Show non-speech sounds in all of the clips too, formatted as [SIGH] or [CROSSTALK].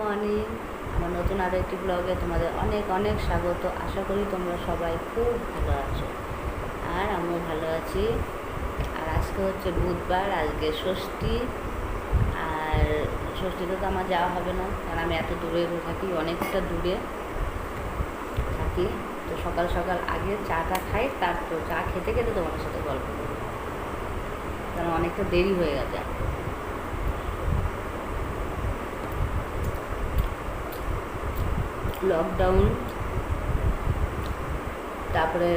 Morning, আমার নতুন আরও একটি ব্লগে তোমাদের অনেক অনেক স্বাগত। আশা করি তোমরা সবাই খুব ভালো আছো আর আমিও ভালো আছি। আর আজকে হচ্ছে বুধবার, আজকে ষষ্ঠী। আর ষষ্ঠীতে তো আমার যাওয়া হবে না, কারণ আমি এত দূরে থাকি, অনেকটা দূরে থাকি। তো সকাল সকাল আগে চাটা খাই, তারপর চা খেতে খেতে তোমাদের সাথে গল্প করব। কারণ অনেকটা দেরি হয়ে গেছে। লকডাউন তারপরে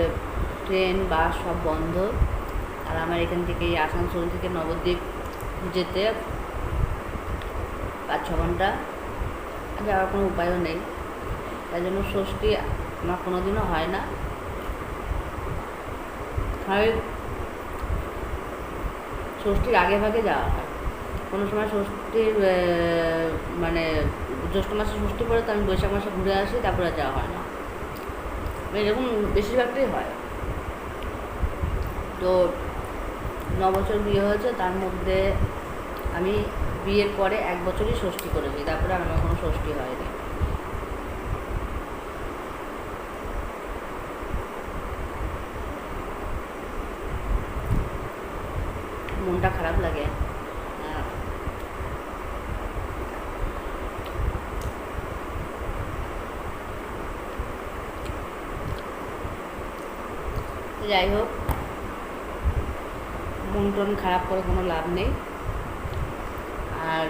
ট্রেন বাস সব বন্ধ। আর আমার এখান থেকে আসানসোল থেকে নবদ্বীপ যেতে পাঁচ ছ ঘণ্টা। যাওয়ার কোনো উপায়ও নেই। তাই জন্য ষষ্ঠী আমার কোনো দিনও হয় না। হয় ষষ্ঠীর আগে ভাগে যাওয়া হয়। কোনো সময় ষষ্ঠীর মানে জ্যৈষ্ঠ মাসে ষষ্ঠী পরে তো আমি বৈশাখ মাসে ঘুরে আসি, তারপরে যাওয়া হয় না। এরকম বেশিরভাগটাই হয়। তো ন বছর বিয়ে হয়েছে, তার মধ্যে আমি বিয়ের পরে এক বছরই ষষ্ঠী করেছি, তারপরে আমার কোনো ষষ্ঠী হয়নি। মনটা খারাপ লাগে। যাই হোক, মন টন খারাপ করে কোনো লাভ নেই। আর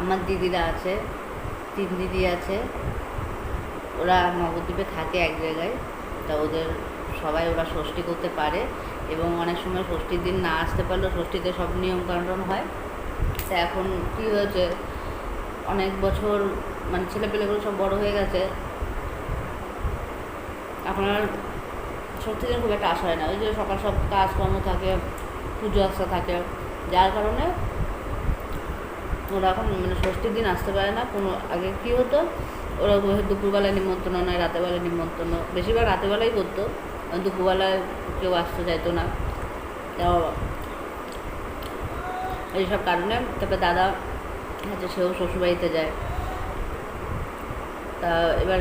আমার দিদিরা আছে, তিন দিদি আছে, ওরা নবদ্বীপে থাকে এক জায়গায়। তা ওদের, সবাই ওরা ষষ্ঠী করতে পারে এবং অনেক সময় ষষ্ঠীর দিন না আসতে পারলেও ষষ্ঠীতে সব নিয়ম কানুন হয়। তা এখন কী হয়েছে, অনেক বছর মানে ছেলেপেলেগুলো সব বড় হয়ে গেছে। এখন ষষ্ঠীর দিন খুব একটা আসা হয় না। ওই যে সকাল সব কাজকর্ম থাকে, পুজো আসা থাকে, যার কারণে ওরা এখন মানে ষষ্ঠীর দিন আসতে পারে না। কোনো আগে কী হতো? ওরা দুপুরবেলায় নিমন্ত্রণ নয় রাতেরবেলায় নিমন্ত্রণ বেশিরভাগ রাতেরবেলাই করতো দুপুরবেলায় কেউ আসতে চাইতো না। তো এইসব কারণে তারপরে দাদা হচ্ছে সেও শ্বশুরবাড়িতে যায়। তা এবার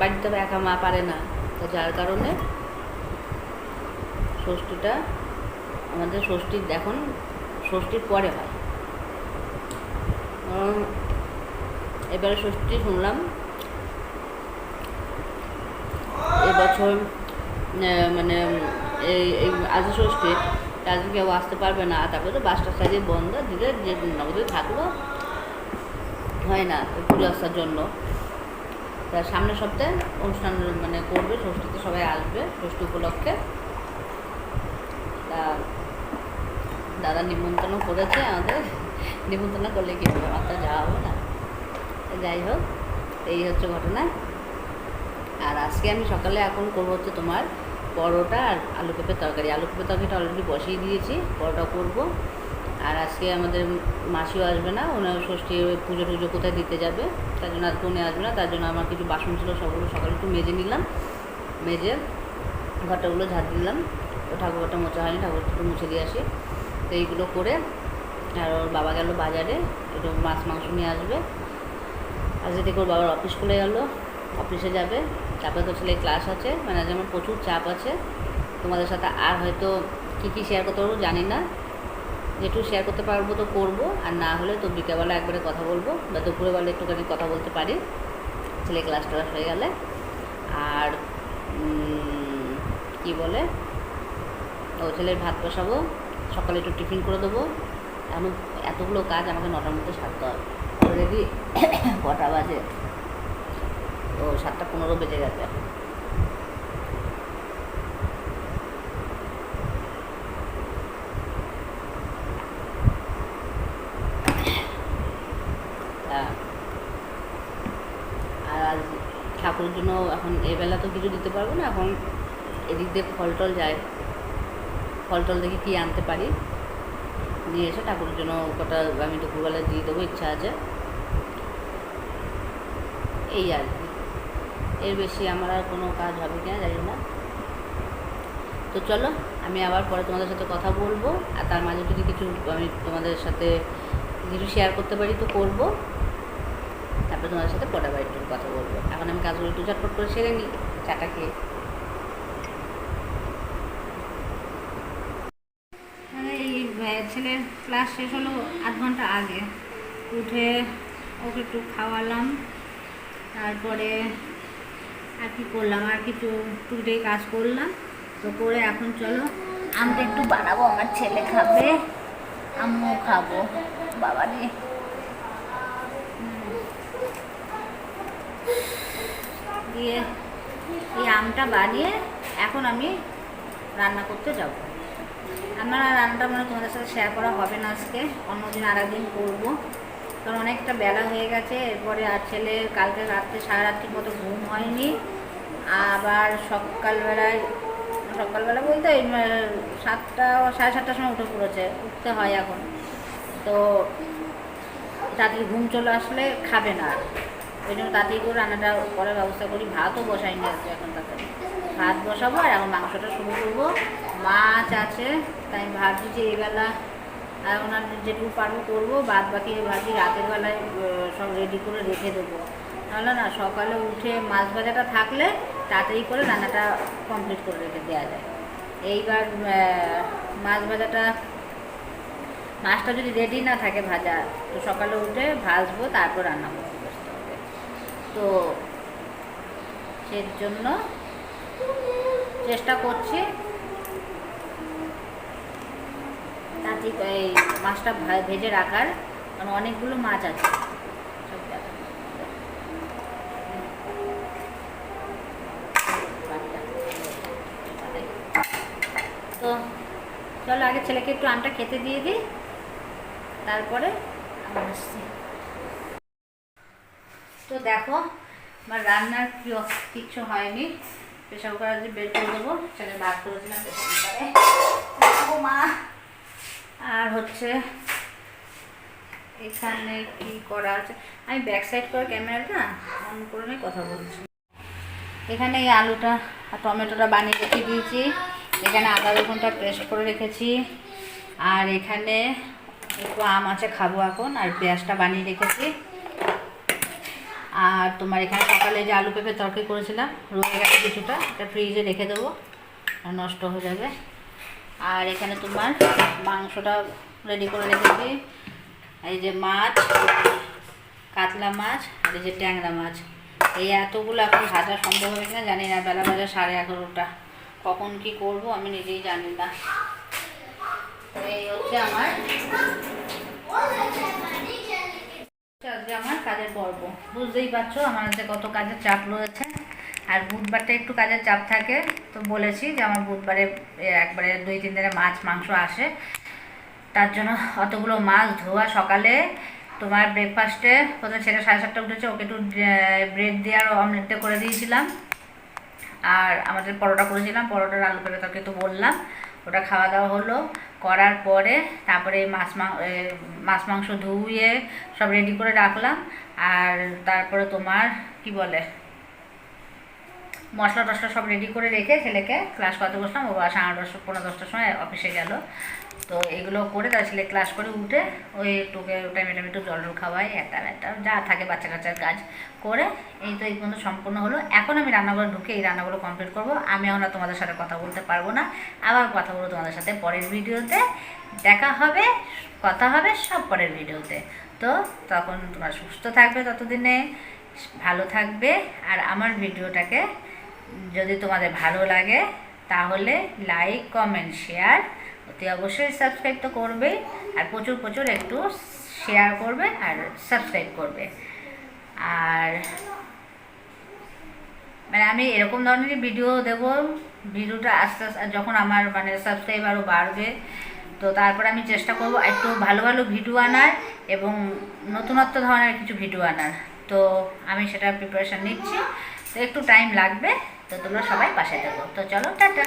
বাড়িতে একা মা পারে না। তো যার কারণে ষষ্ঠীটা, আমাদের ষষ্ঠীর এখন, ষষ্ঠীর পরে হয়। এবারে ষষ্ঠী শুনলাম, এবছর মানে এই আজ ষষ্ঠী আজকে কেউ আসতে পারবে না, তারপরে তো বাসটা সাইজে বন্ধ, দিলে যে নবদ্বীপ থাকল, হয় না পুজো আসার জন্য। তা সামনের সপ্তাহে অনুষ্ঠান মানে করবে, ষষ্ঠীতে সবাই আসবে, ষষ্ঠী উপলক্ষে। তা দাদা নিমন্ত্রণ করেছে আমাদের। নিমন্ত্রণ করলে কি হবে? আমার তো যাওয়া হবে না। যাই হোক, এই হচ্ছে ঘটনা। আর আজকে আমি সকালে এখন করব হচ্ছে তোমার পরোটা আর আলু পেঁপের তরকারি। আলু পেঁপের তরকারিটা অলরেডি বসিয়ে দিয়েছি, পরোটা করব। আর আজকে আমাদের মাসিও আসবে না, ওনার ষষ্ঠী পুজো টুজো কোথায় দিতে যাবে? তার জন্য আজকে উনি আসবে না, তার জন্য আমার কিছু বাসন ছিল, সবগুলো সকালে একটু মেজে নিলাম। মেজে ঘরটাগুলো ঝাড় দিলাম। ঠাকুরটা মোছা হয়নি ঠাকুরটা মুছে দিয়ে আসি। তো এইগুলো করে আর ওর বাবা গেল বাজারে, একটু মাছ মাংস নিয়ে আসবে। আজকে থেকে ওর বাবার অফিস খুলে গেল অফিসে যাবে। তারপরে তো ছেলে ক্লাস আছে মানে আমার প্রচুর চাপ আছে। তোমাদের সাথে আর হয়তো কী কী শেয়ার করতে পারব জানি না। যেটুকু শেয়ার করতে পারব তো করব, আর না হলে তো বিকেলবেলা একবারে কথা বলব, বা দুপুরবেলা একটুখানি কথা বলতে পারি। ছেলে ক্লাস টাস হয়ে গেলে। আর কি বলে? ছেলের ভাত বসাবো, সকালে একটু টিফিন করে দেবো। এমন এতগুলো কাজ আমাকে নটার মধ্যে সারতে হবে অলরেডি [COUGHS] কটা বাজে? ও, সাতটা পনেরো বেজে গেছে। তা আর ঠাকুরের জন্য এখন এবেলা তো কিছু দিতে পারব না, এখন এদিক দিয়ে ফল টল যায়। ফল টল দেখি কী আনতে পারি? নিয়ে এসে ঠাকুরের জন্য কটা, আমি দুপুরবেলা দিয়ে দেবো, ইচ্ছা আছে। এই আর কি। এর বেশি আমার আর কোনো কাজ হবে কিনা জানি না। তো চলো, আমি আবার পরে তোমাদের সাথে কথা বলব, আর তার মাঝে যদি কিছু আমি তোমাদের সাথে কিছু শেয়ার করতে পারি তো করব। তারপরে তোমাদের সাথে পরে একটু কথা বলব। এখন আমি কাজগুলো একটু ঝটপট করে সেরে নিই চাটা খেয়ে এই আহ, ছেলের ক্লাস শেষ হলো আধ ঘণ্টা আগে। উঠে ওকে একটু খাওয়ালাম। তারপরে আর কি করলাম? আর কিছু টুকটাই কাজ করলাম। তো করে এখন চলো আমটা একটু বানাবো আমার ছেলে খাবে আমিও খাব। বাবা রে। দিয়ে এই আমটা বানিয়ে এখন আমি রান্না করতে যাব। আমার আর রান্নাটা মানে তোমাদের সাথে শেয়ার করা হবে না আজকে। অন্যদিন আর একদিন করব। কারণ অনেকটা বেলা হয়ে গেছে, এরপরে আর ছেলে কালকে রাত্রে সারা রাত্রির মতো ঘুম হয়নি। আবার সকালবেলায়, সকালবেলা বলতে সাতটা, সাড়ে সাতটার সময় উঠে পড়েছে, উঠতে হয় এখন। তো তাড়াতাড়ি ঘুম চলে আসলে খাবে না। ওই জন্য তাড়াতাড়ি করে রান্নাটা করার ব্যবস্থা করি, ভাতও বসাইনি আজকে এখন তাড়াতাড়ি। ভাত বসাবো আর এখন মাংসটা শুরু করব। মাছ আছে, তাই ভাবছি যে এইবেলা আর ওনার যেটুকু পারব করব, বাদ বাকি ভাবছি রাতের বেলায় সব রেডি করে রেখে দেবো। তাহলে না, সকালে উঠে মাছ ভাজাটা থাকলে তাড়াতাড়ি করে রান্নাটা কমপ্লিট করে রেখে দেওয়া যায়। এইবার মাছ ভাজাটা, মাছটা যদি রেডি না থাকে ভাজা, তো সকালে উঠে ভাজবো, তারপর রান্না করতে তো সের জন্য চেষ্টা করছি। তাতে এই মাছটা ভেজে রাখার, কারণ অনেকগুলো মাছ আছে। তো চলো আগে ছেলেকে একটু আমটা খেতে দিয়ে দিই। তারপরে আসছি। তো দেখো, আমার রান্নার কি কিচ্ছু হয়নি। প্রেশার কুকার যে বের করে দেবো ছেলে ভাত করেছিলাম প্রেশার কুকারে মা। আর হচ্ছে এখানে কি করা আছে? আমি ব্যাক সাইড করে ক্যামেরাটা অন করে নিয়ে কথা বলছি। এখানে এই আলুটা আর টমেটোটা বানিয়ে রেখে দিয়েছি। এখানে আদা রসুনটা পেস্ট করে রেখেছি। আর এখানে একটু আম আছে খাব এখন। আর পেঁয়াজটা বানিয়ে রেখেছি। আর তোমার এখানে সকালে যে আলু পেঁপে তরকারি করেছিলাম, রয়ে গেছে কিছুটা, এটা ফ্রিজে রেখে দেবো নষ্ট হয়ে যাবে। আর এখানে তোমার মাংসটা রেডি করে রেখেছি। এই যে মাছ, কাতলা মাছ, আর এই যে ট্যাংরা মাছ। এই এতগুলো এখন ভাজা সম্ভব হবে কিনা জানি না, বেলা বাজে সাড়ে এগারোটা। কখন কি করব আমি নিজেই জানি না। এই হচ্ছে আমার আজকে আমার কাজের পর্ব। বুঝতেই পারছ, আমার আজকে কত কাজের চাপ রয়েছে। আর বুধবারটা একটু কাজের চাপ থাকে, তো বলেছি যে আমার বুধবারে একবারে দুই, তিন দিনে মাছ, মাংস আসে। তার জন্য অতগুলো মাছ ধোয়া সকালে। তোমার ব্রেকফাস্টে প্রথমে ছেলে সাড়ে সাতটা উঠেছে, ওকে একটু ব্রেড দিয়ে আর অমলেট দিয়ে করে দিয়েছিলাম। আর আমাদের পরোটা করেছিলাম, পরোটার আলু পেঁপে তাকে তো বললাম। ওটা খাওয়া দাওয়া হলো। করার পরে তারপরে মাছ মাছ মাংস ধুয়ে সব রেডি করে রাখলাম। আর তারপরে তোমার কি বলে মশলা টশলা সব রেডি করে রেখে ছেলেকে ক্লাস করতে বসলাম। ও সাড়ে দশটা পনেরো দশটার সময় অফিসে গেল। তো এগুলো করে তার ছেলে ক্লাস করে উঠে ওই একটুকে টাইমে টাইমে একটু জল খাওয়াই, একটা একটা, যা থাকে বাচ্চা কাচ্চার কাজ করে। এই তো এই পর্যন্ত সম্পূর্ণ হলো। এখন আমি রান্নাঘরে ঢুকে এই রান্নাগুলো কমপ্লিট করব। আমি এখন আর তোমাদের সাথে কথা বলতে পারব না। আবার কথা বলব তোমাদের সাথে পরের ভিডিওতে। দেখা হবে, কথা হবে সব পরের ভিডিওতে। তো তখন তোমরা সুস্থ থাকবে ততদিনে, ভালো থাকবে। আর আমার ভিডিওটাকে যদি তোমাদের ভালো লাগে, তাহলে লাইক কমেন্ট শেয়ার অতি অবশ্যই সাবস্ক্রাইব তো করবেই আর প্রচুর প্রচুর একটু শেয়ার করবে আর সাবস্ক্রাইব করবে। আর মানে আমি এরকম ধরনেরই ভিডিও দেব ভিডিওটা আস্তে আস্তে যখন আমার মানে সাবস্ক্রাইব আরও বাড়বে, তো তারপর আমি চেষ্টা করব একটু ভালো ভালো ভিডিও আনার এবং নতুনত্ব ধরনের কিছু ভিডিও আনার। তো আমি সেটা প্রিপারেশান নিচ্ছি, তো একটু টাইম লাগবে, তো তোমরা সবাই পাশে থাকো। তো চলো, টাটা।